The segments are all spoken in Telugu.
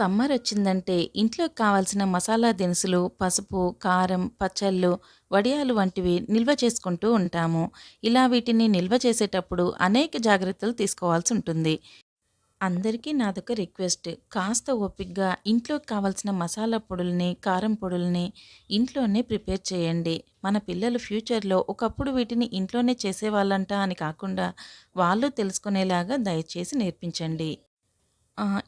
సమ్మర్ వచ్చిందంటే ఇంట్లోకి కావాల్సిన మసాలా దినుసులు, పసుపు, కారం, పచ్చళ్ళు, వడియాలు వంటివి నిల్వ చేసుకుంటూ ఉంటాము. ఇలా వీటిని నిల్వ చేసేటప్పుడు అనేక జాగ్రత్తలు తీసుకోవాల్సి ఉంటుంది. అందరికీ నాదొక రిక్వెస్ట్. కాస్త ఓపికగా ఇంట్లోకి కావాల్సిన మసాలా పొడుల్ని, కారం పొడుల్ని ఇంట్లోనే ప్రిపేర్ చేయండి. మన పిల్లలు ఫ్యూచర్‌లో ఒకప్పుడు వీటిని ఇంట్లోనే చేసేవాళ్ళంట అని కాకుండా వాళ్ళు తెలుసుకునేలాగా దయచేసి నేర్పించండి.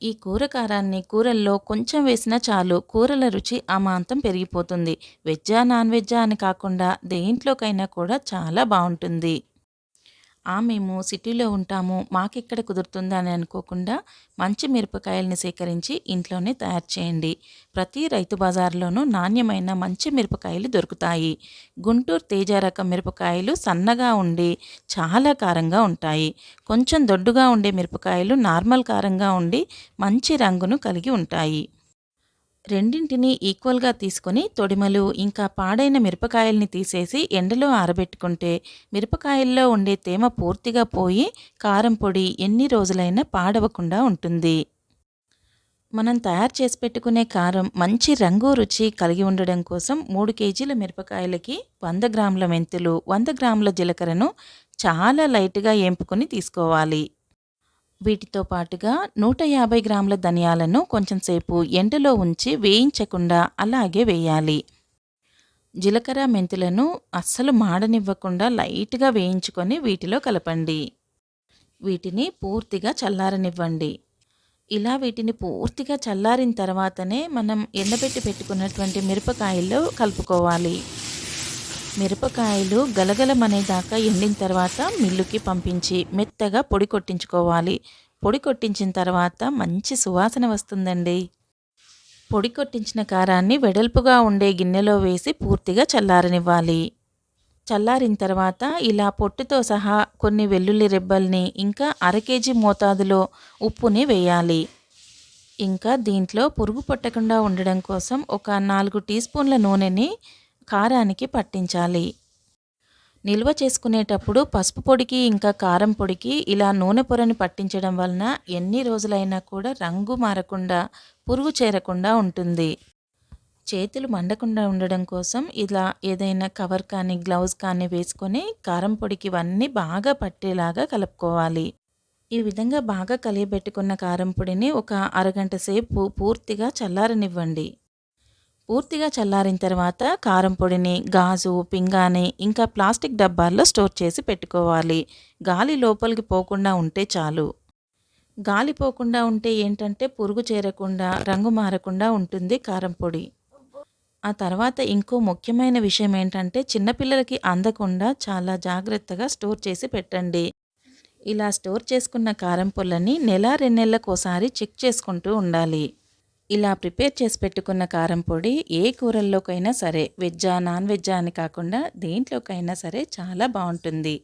ఈ కూర కారాన్ని కూరల్లో కొంచెం వేసినా చాలు కూరల రుచి అమాంతం పెరిగిపోతుంది. వెజ్జా, నాన్ వెజ్జా అని కాకుండా దేంట్లోకైనా కూడా చాలా బాగుంటుంది ఆ! మేము సిటీలో ఉంటాము. మాకెక్కడ కుదురుతుందా అని అనుకోకుండా మంచి మిరపకాయల్ని సేకరించి ఇంట్లోనే తయారు చేయండి. ప్రతి రైతు బజార్‌లోనూ నాణ్యమైన మంచి మిరపకాయలు దొరుకుతాయి. గుంటూరు తేజ రకం మిరపకాయలు సన్నగా ఉండి చాలా కారంగా ఉంటాయి. కొంచెం దొడ్డుగా ఉండే మిరపకాయలు నార్మల్ కారంగా ఉండి మంచి రంగును కలిగి ఉంటాయి. రెండింటిని ఈక్వల్‌గా తీసుకొని తొడిమలు, ఇంకా పాడైన మిరపకాయల్ని తీసేసి ఎండలో ఆరబెట్టుకుంటే మిరపకాయల్లో ఉండే తేమ పూర్తిగా పోయి కారం పొడి ఎన్ని రోజులైనా పాడవకుండా ఉంటుంది. మనం తయారు చేసి పెట్టుకునే కారం మంచి రంగు, రుచి కలిగి ఉండడం కోసం మూడు కేజీల మిరపకాయలకి వంద గ్రాముల మెంతులు, వంద గ్రాముల జీలకర్రను చాలా లైట్‌గా ఏంపుకొని తీసుకోవాలి. వీటితో పాటుగా 150 గ్రాముల ధనియాలను కొంచెం సేపు ఎండలో ఉంచి వేయించకుండా అలాగే వేయాలి. జీలకర్ర, మెంతులను అస్సలు మాడనివ్వకుండా లైట్‌గా వేయించుకొని వీటిలో కలపండి. వీటిని పూర్తిగా చల్లారనివ్వండి. ఇలా వీటిని పూర్తిగా చల్లారిన తర్వాతనే మనం ఎండబెట్టి పెట్టుకున్నటువంటి మిరపకాయల్లో కలుపుకోవాలి. మిరపకాయలు గలగలమనేదాకా ఎండిన తర్వాత మిల్లుకి పంపించి మెత్తగా పొడి కొట్టించుకోవాలి. పొడి కొట్టించిన తర్వాత మంచి సువాసన వస్తుందండి. పొడి కొట్టించిన కారాన్ని వెడల్పుగా ఉండే గిన్నెలో వేసి పూర్తిగా చల్లారనివ్వాలి. చల్లారిన తర్వాత ఇలా పొట్టుతో సహా కొన్ని వెల్లుల్లి రెబ్బల్ని, ఇంకా అర కేజీ మోతాదులో ఉప్పుని వేయాలి. ఇంకా దీంట్లో పురుగు పట్టకుండా ఉండడం కోసం ఒక నాలుగు టీ స్పూన్ల నూనెని కారానికి పట్టించాలి. నిల్వ చేసుకునేటప్పుడు పసుపు పొడికి, ఇంకా కారం పొడికి ఇలా నూనె పొరని పట్టించడం వలన ఎన్ని రోజులైనా కూడా రంగు మారకుండా, పురుగు చేరకుండా ఉంటుంది. చేతులు మండకుండా ఉండడం కోసం ఇలా ఏదైనా కవర్ కానీ, గ్లౌజ్ కానీ వేసుకొని కారం పొడికి ఇవన్నీ బాగా పట్టేలాగా కలుపుకోవాలి. ఈ విధంగా బాగా కలియబెట్టుకున్న కారం పొడిని ఒక అరగంట సేపు పూర్తిగా చల్లారనివ్వండి. పూర్తిగా చల్లారిన తర్వాత కారం పొడిని గాజు, పింగాణి ఇంకా ప్లాస్టిక్ డబ్బాల్లో స్టోర్ చేసి పెట్టుకోవాలి. గాలి లోపలికి పోకుండా ఉంటే చాలు. గాలి పోకుండా ఉంటే ఏంటంటే పురుగు చేరకుండా, రంగు మారకుండా ఉంటుంది కారం పొడి. ఆ తర్వాత ఇంకో ముఖ్యమైన విషయం ఏంటంటే చిన్నపిల్లలకి అందకుండా చాలా జాగ్రత్తగా స్టోర్ చేసి పెట్టండి. ఇలా స్టోర్ చేసుకున్న కారం పొలని నెల, రెండు నెలలకోసారి చెక్ చేసుకుంటూ ఉండాలి. ఇలా ప్రిపేర్ చేసి పెట్టుకున్న కారం పొడి ఏ కూరల్లోకైనా సరే వెజ్జా, నాన్ వెజ్జా అని కాకుండా దేంట్లోకైనా సరే చాలా బాగుంటుంది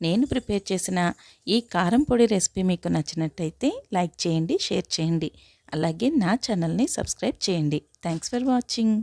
నేను ప్రిపేర్ చేసిన ఈ కారం పొడి రెసిపీ మీకు నచ్చినట్టయితే లైక్ చేయండి, షేర్ చేయండి. అలాగే నా ఛానల్‌ని సబ్స్క్రైబ్ చేయండి. Thanks for watching.